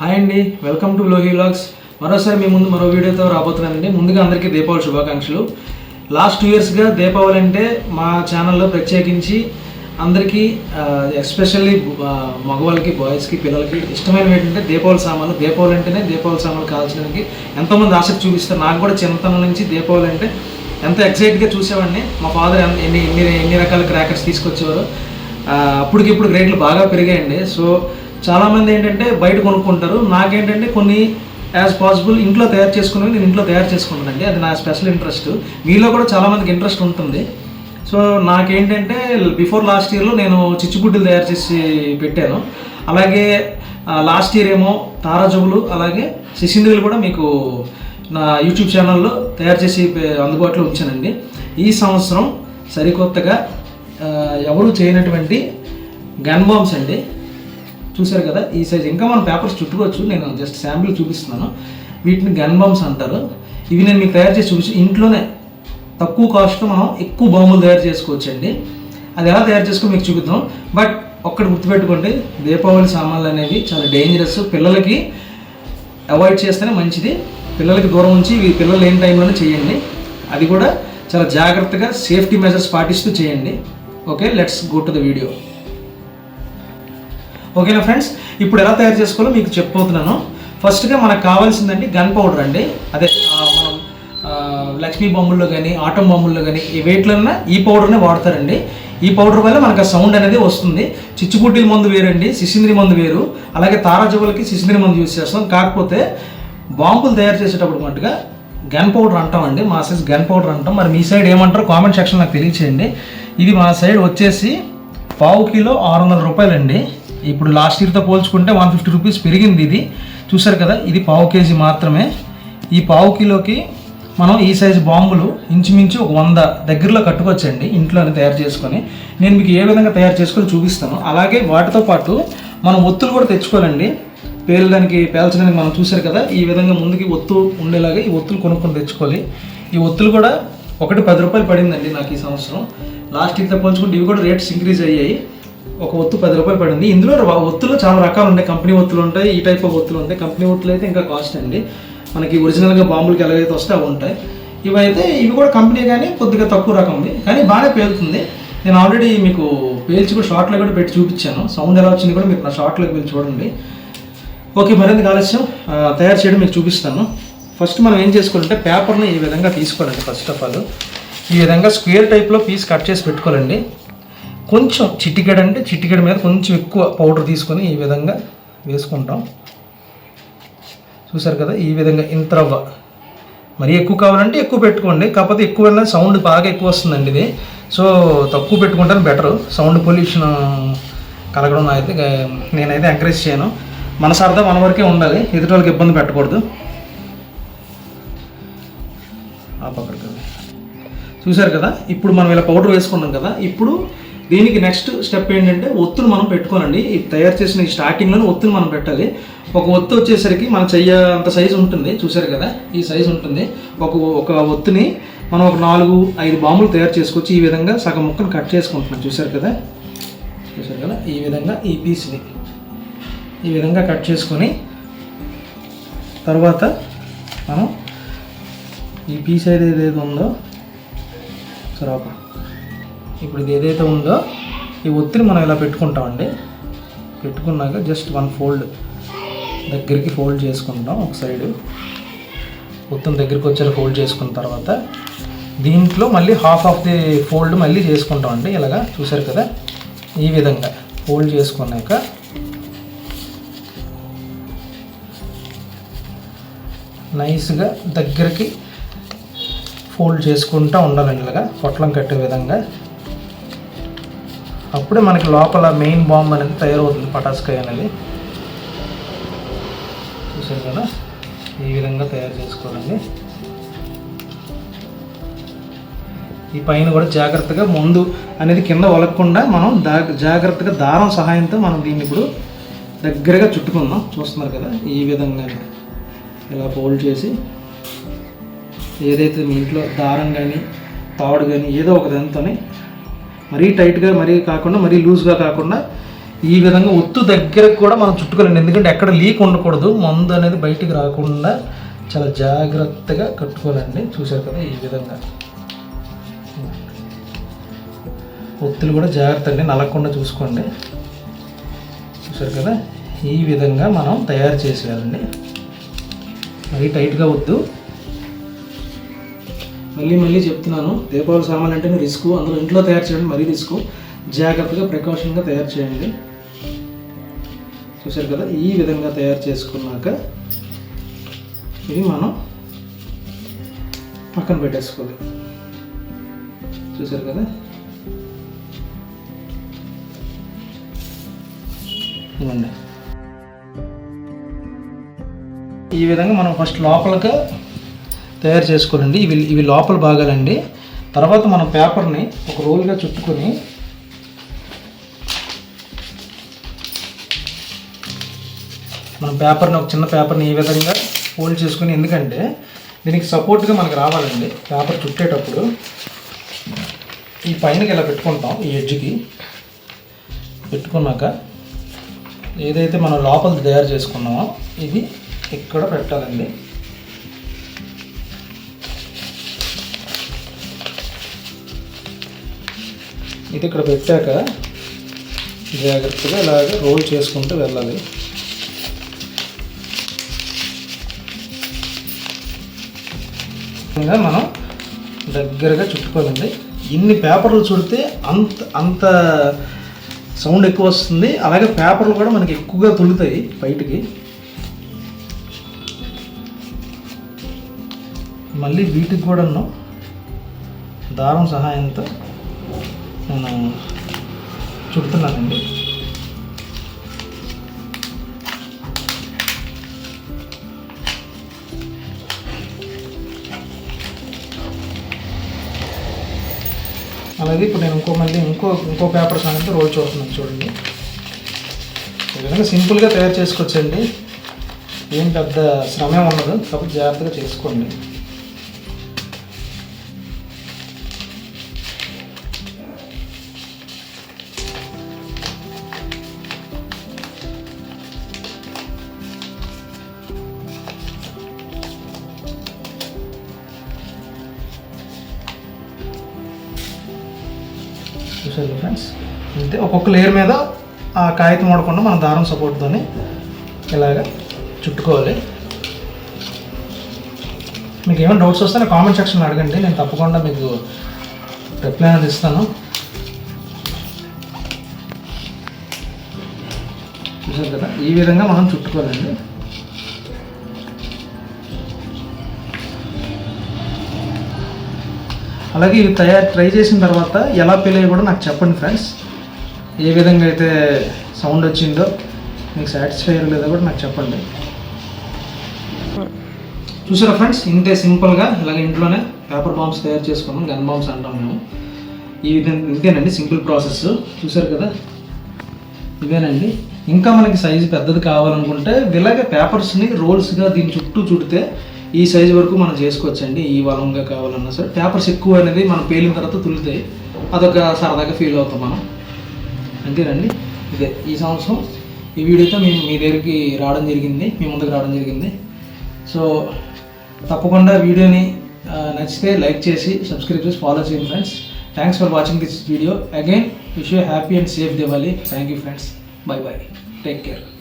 Hi అండి welcome to Lohri logs మరోసారి మీ ముందు మరో వీడియోతో రాబోతున్నానండి. ముందుగా అందరికీ దీపావళి శుభాకాంక్షలు. లాస్ట్ టూ ఇయర్స్గా దీపావళి అంటే మా ఛానల్లో ప్రత్యేకించి అందరికీ ఎస్పెషల్లీ మగవాళ్ళకి బాయ్స్కి పిల్లలకి ఇష్టమైనవి ఏంటంటే దీపావళి సామాన్లు. దీపావళి అంటేనే దీపావళి సామాన్లు కాల్చడానికి ఎంతోమంది ఆసక్తి చూపిస్తారు. నాకు కూడా చిన్నతనం నుంచి దీపావళి అంటే ఎంత ఎక్సైట్గా చూసేవాడిని. మా ఫాదర్ ఎన్ని ఎన్ని ఎన్ని రకాల క్రాకర్స్ తీసుకొచ్చేవారు. అప్పటికిప్పుడు రేట్లు బాగా పెరిగాయండి. సో చాలామంది ఏంటంటే బయట కొనుక్కుంటారు. నాకేంటంటే కొన్ని యాజ్ పాసిబుల్ ఇంట్లో తయారు చేసుకునేవి నేను ఇంట్లో తయారు చేసుకుంటానండి. అది నా స్పెషల్ ఇంట్రెస్ట్ మీలో కూడా చాలామందికి ఇంట్రెస్ట్ ఉంటుంది. సో నాకేంటంటే బిఫోర్ లాస్ట్ ఇయర్లో నేను చిచ్చుబుడ్డులు తయారు చేసి పెట్టాను. అలాగే లాస్ట్ ఇయర్ ఏమో తారాజువులు అలాగే శిశింద్రులు కూడా మీకు నా యూట్యూబ్ ఛానల్లో తయారు చేసి అందుబాటులో ఉంచానండి. ఈ సంవత్సరం సరికొత్తగా ఎవరు చేయనటువంటి గన్ బాంబ్స్ అండి. చూశారు కదా ఈ సైజ్ ఇంకా మనం పేపర్స్ చుట్టుకోవచ్చు. నేను జస్ట్ శాంపుల్ చూపిస్తున్నాను. వీటిని గన్ బాంబ్స్ అంటారు. ఇవి నేను మీకు తయారు చేసి చూపించి ఇంట్లోనే తక్కువ కాస్ట్లో మనం ఎక్కువ బాంబులు తయారు చేసుకోవచ్చు అండి అది ఎలా తయారు చేసుకో మీకు చూపిద్దాం. బట్ ఒక్కటి గుర్తుపెట్టుకోండి దీపావళి సామాన్లు అనేవి చాలా డేంజరస్ పిల్లలకి అవాయిడ్ చేస్తేనే మంచిది. పిల్లలకి దూరం ఉంచి ఇవి పిల్లలు లేని టైంలోనే చేయండి. అది కూడా చాలా జాగ్రత్తగా సేఫ్టీ మెజర్స్ పాటిస్తూ చేయండి. Okay let's go to the video ఓకేనా ఫ్రెండ్స్? ఇప్పుడు ఎలా తయారు చేసుకోవాలో మీకు చెప్పబోతున్నాను. ఫస్ట్గా మనకు కావాల్సిందండి గన్ పౌడర్ అండి. అదే మనం లక్ష్మీ బొమ్మల్లో కానీ ఆటం బొమ్మల్లో కానీ ఈ వేట్లన్నా ఈ పౌడర్నే వాడతారండి. ఈ పౌడర్ వల్ల మనకు ఆ సౌండ్ అనేది వస్తుంది. చిచ్చుపుట్టిల మందు వేరండి శిశింద్రి మందు వేరు. అలాగే తారాజువులకి శిశింద్రి మందు యూజ్ చేస్తాం. కాకపోతే బాంబులు తయారు చేసేటప్పుడు మటుగా గన్ పౌడర్ అంటామండి. మా సైజ్ గన్ పౌడర్ అంటాం. మరి మీ సైడ్ ఏమంటారో కామెంట్ సెక్షన్ నాకు తెలియచేయండి. ఇది మా సైడ్ వచ్చేసి పావు కిలో ఆరు వందల రూపాయలండి. ఇప్పుడు లాస్ట్ ఇయర్తో పోల్చుకుంటే వన్ ఫిఫ్టీ రూపీస్ పెరిగింది ఇది. చూసారు కదా ఇది పావు కేజీ మాత్రమే. ఈ పావు కిలోకి మనం ఈ సైజు బాంబులు ఇంచుమించు ఒక వంద దగ్గరలో కట్టుకోవచ్చండి ఇంట్లోనే తయారు చేసుకొని. నేను మీకు ఏ విధంగా తయారు చేసుకొని చూపిస్తాను. అలాగే వాటితో పాటు మనం ఒత్తులు కూడా తెచ్చుకోవాలండి. పేలడానికి పేల్చడానికి మనం చూసారు కదా ఈ విధంగా ముందుకి ఒత్తు ఉండేలాగా ఈ ఒత్తులు కొనుక్కొని తెచ్చుకోవాలి. ఈ ఒత్తులు కూడా ఒకటి పది రూపాయలు పడిందండి నాకు ఈ సంవత్సరం. లాస్ట్ ఇయర్తో పోల్చుకుంటే ఇవి కూడా రేట్స్ ఇంక్రీజ్ అయ్యాయి. ఒక ఒత్తు పది రూపాయలు పడింది. ఇందులో ర- ఒత్తులు చాలా రకాలు ఉంటాయి కంపెనీ ఒత్తులు ఉంటాయి ఈ టైప్ ఆఫ్ ఒత్తులు ఉంటాయి. కంపెనీ ఒత్తులు అయితే ఇంకా కాస్ట్ అండి. మనకి ఒరిజినల్గా బాంబులకి ఎలాగైతే వస్తే అవి ఉంటాయి. ఇవైతే ఇవి కూడా కంపెనీ కానీ కొద్దిగా తక్కువ రకంవి. కానీ బాగానే పేలుతుంది. నేను ఆల్రెడీ మీకు పేల్చి కూడా షార్ట్లో కూడా పెట్టి చూపించాను. సౌండ్ ఎలా వచ్చింది కూడా మీరు నా షార్ట్లోకి వెళ్ళి చూడండి. ఓకే మరింత ఆలస్యం. తయారు చేయడం మీకు చూపిస్తాను. ఫస్ట్ మనం ఏం చేసుకోవాలంటే పేపర్ని ఈ విధంగా తీసుకోవాలండి ఫస్ట్ ఆఫ్ ఆల్ ఈ విధంగా స్క్వేర్ టైప్లో పీస్ కట్ చేసి పెట్టుకోవాలండి. కొంచెం చిటికెడ అంటే చిటికెడ మీద కొంచెం ఎక్కువ పౌడర్ తీసుకొని ఈ విధంగా వేసుకుంటాం. చూసారు కదా ఈ విధంగా ఇంత రవ్వ. మరీ ఎక్కువ కావాలంటే ఎక్కువ పెట్టుకోండి కాకపోతే ఎక్కువ సౌండ్ బాగా ఎక్కువ వస్తుందండి ఇది. సో తక్కువ పెట్టుకుంటాను బెటర్. సౌండ్ పొల్యూషన్ కలగడం అయితే నేనైతే ఎంకరేజ్ చేయను. మన సరదా మన వరకే ఉండాలి ఎదుటి వాళ్ళకి ఇబ్బంది పెట్టకూడదు. ఆ చూశారు కదా ఇప్పుడు మనం ఇలా పౌడర్ వేసుకున్నాం కదా ఇప్పుడు దీనికి నెక్స్ట్ స్టెప్ ఏంటంటే ఒత్తులు మనం పెట్టుకోనండి. ఈ తయారు చేసిన ఈ స్టార్టింగ్లోనే ఒత్తులు మనం పెట్టాలి. ఒక ఒత్తు వచ్చేసరికి మన చెయ్య అంత సైజు ఉంటుంది. చూసారు కదా? ఈ సైజు ఉంటుంది. ఒక ఒక ఒత్తుని మనం ఒక నాలుగు ఐదు బాంబులు తయారు చేసుకోవచ్చు. ఈ విధంగా సగం ముక్కను కట్ చేసుకుంటున్నాం. చూశారు కదా? చూశారు కదా? ఈ విధంగా ఈ పీస్ని ఈ విధంగా కట్ చేసుకొని తర్వాత మనం ఈ పీస్ అయితే ఏదైతే ఉందో సరాప ఇప్పుడు ఇది ఏదైతే ఉందో ఈ ఒత్తిడి మనం ఇలా పెట్టుకుంటామండి. పెట్టుకున్నాక జస్ట్ వన్ ఫోల్డ్ దగ్గరికి ఫోల్డ్ చేసుకుంటాం ఒక సైడు మొత్తం దగ్గరికి వచ్చేలా ఫోల్డ్ చేసుకున్న తర్వాత దీంట్లో మళ్ళీ హాఫ్ ఆఫ్ ది ఫోల్డ్ మళ్ళీ చేసుకుంటాం అండి ఇలాగా చూసారు కదా? ఈ విధంగా ఫోల్డ్ చేసుకున్నాక నైస్గా దగ్గరికి ఫోల్డ్ చేసుకుంటూ ఉండాలండి. ఇలాగా పొట్లం కట్టే విధంగా అప్పుడే మనకి లోపల మెయిన్ బాంబ్ అనేది తయారవుతుంది పటాస్కాయ అనేది. చూసారు కదా? ఈ విధంగా తయారు చేసుకోవాలండి. ఈ పైన కూడా జాగ్రత్తగా ముందు అనేది కింద వలగకుండా మనం దా జాగ్రత్తగా దారం సహాయంతో మనం దీన్ని ఇప్పుడు దగ్గరగా చుట్టుకుందాం. చూస్తున్నారు కదా? ఈ విధంగా ఇలా ఫోల్డ్ చేసి ఏదైతే మీ ఇంట్లో దారం కానీ తాడు కానీ ఏదో ఒక దానితోనే మరీ టైట్గా మరీ కాకుండా మరీ లూజ్గా కాకుండా ఈ విధంగా ఒత్తు దగ్గరకు కూడా మనం చుట్టుకోలేండి ఎందుకంటే ఎక్కడ లీక్ ఉండకూడదు. మందు అనేది బయటికి రాకుండా చాలా జాగ్రత్తగా కట్టుకోవాలండి. చూశారు కదా ఈ విధంగా. ఒత్తులు కూడా జాగ్రత్త అండి. నలగకుండా చూసుకోండి. చూసారు కదా? ఈ విధంగా మనం తయారు చేసేయాలండి. మరీ టైట్గా వద్దు మళ్ళీ మళ్ళీ చెప్తున్నాను దీపావళి సామాన్లు అంటే రిస్క్ అందులో ఇంట్లో తయారు చేయండి మరీ రిస్క్. జాగ్రత్తగా ప్రికాషన్గా తయారు చేయండి. చూసారు కదా ఈ విధంగా తయారు చేసుకున్నాక ఇది మనం పక్కన పెట్టేసుకోవాలి. చూసారు కదా? ఇవ్వండి. ఈ విధంగా మనం ఫస్ట్ లోపలగా తయారు చేసుకోవాలండి ఇవి ఇవి లోపల భాగాలండి. తర్వాత మనం పేపర్ని ఒక రోల్గా చుట్టుకొని మనం పేపర్ని ఒక చిన్న పేపర్ని ఈ విధంగా ఫోల్డ్ చేసుకొని ఎందుకంటే దీనికి సపోర్ట్గా మనకు రావాలండి పేపర్ చుట్టేటప్పుడు. ఈ పైనకి ఇలా పెట్టుకుంటాం ఈ ఎడ్జ్కి. పెట్టుకున్నాక ఏదైతే మనం లోపల తయారు చేసుకున్నామో ఇది ఇక్కడ పెట్టాలండి. ఇది ఇక్కడ పెట్టాక జాగ్రత్తగా ఇలాగ రోల్ చేసుకుంటూ వెళ్ళాలి. మనం దగ్గరగా చుట్టుకోవాలండి. ఇన్ని పేపర్లు చుడితే అంత అంత సౌండ్ ఎక్కువ వస్తుంది. అలాగే పేపర్లు కూడా మనకి ఎక్కువగా తొలుతాయి బయటికి. మళ్ళీ వీటికి కూడాను దారం సహాయంతో నేను చుడుతున్నానండి అలాగే ఇప్పుడు నేను ఇంకో మళ్ళీ ఇంకో ఇంకో పేపర్ సహాయంతో రోల్ చూస్తున్నాను చూడండి. ఈ విధంగా సింపుల్గా తయారు చేసుకోవచ్చండి ఏం పెద్ద శ్రమే ఉండదు కాబట్టి జాగ్రత్తగా చేసుకోండి. చూసారు ఫ్రెండ్స్ అంతే. ఒక్కొక్క లేయర్ మీద ఆ కాగితం వాడకుండా మనం దారం సపోర్ట్తో ఇలాగ చుట్టుకోవాలి. మీకు ఏమైనా డౌట్స్ వస్తే నా కామెంట్ సెక్షన్లో అడగండి. నేను తప్పకుండా మీకు రిప్లై అనేది ఇస్తాను. చూసారు కదా? ఈ విధంగా మనం చుట్టుకోవాలండి. అలాగే ఇవి తయారు ట్రై చేసిన తర్వాత ఎలా ఫీల్ అయ్యి కూడా నాకు చెప్పండి ఫ్రెండ్స్ ఏ విధంగా అయితే సౌండ్ వచ్చిందో మీకు సాటిస్ఫై లేదో కూడా నాకు చెప్పండి. చూసారా ఫ్రెండ్స్ ఇంతే సింపుల్గా ఇలాగ ఇంట్లోనే పేపర్ బాంబ్స్ తయారు చేసుకున్నాం గన్ బాంబ్స్ అంటాం మేము. ఈ విధంగా ఇంతేనండి సింపుల్ ప్రాసెస్ చూసారు కదా? ఇవేనండి. ఇంకా మనకి సైజు పెద్దది కావాలనుకుంటే ఇలాగ పేపర్స్ని రోల్స్గా దీని చుట్టూ చుడితే ఈ సైజు వరకు మనం చేసుకోవచ్చండి. ఈ వలంగా కావాలన్నా సరే. పేపర్స్ ఎక్కువ అనేది మనం పేలిన తర్వాత తులుతాయి. అదొక సరదాగా ఫీల్ అవుతాం మనం. అంతేనండి? ఇదే ఈ సంవత్సరం ఈ వీడియోతో మేము మీ దగ్గరికి రావడం జరిగింది. మీ ముందుకు రావడం జరిగింది. సో తప్పకుండా వీడియోని నచ్చితే లైక్ చేసి సబ్స్క్రైబ్ చేసి ఫాలో చేయండి friends thanks for watching this video again wish you happy and safe Diwali thank you friends bye bye take care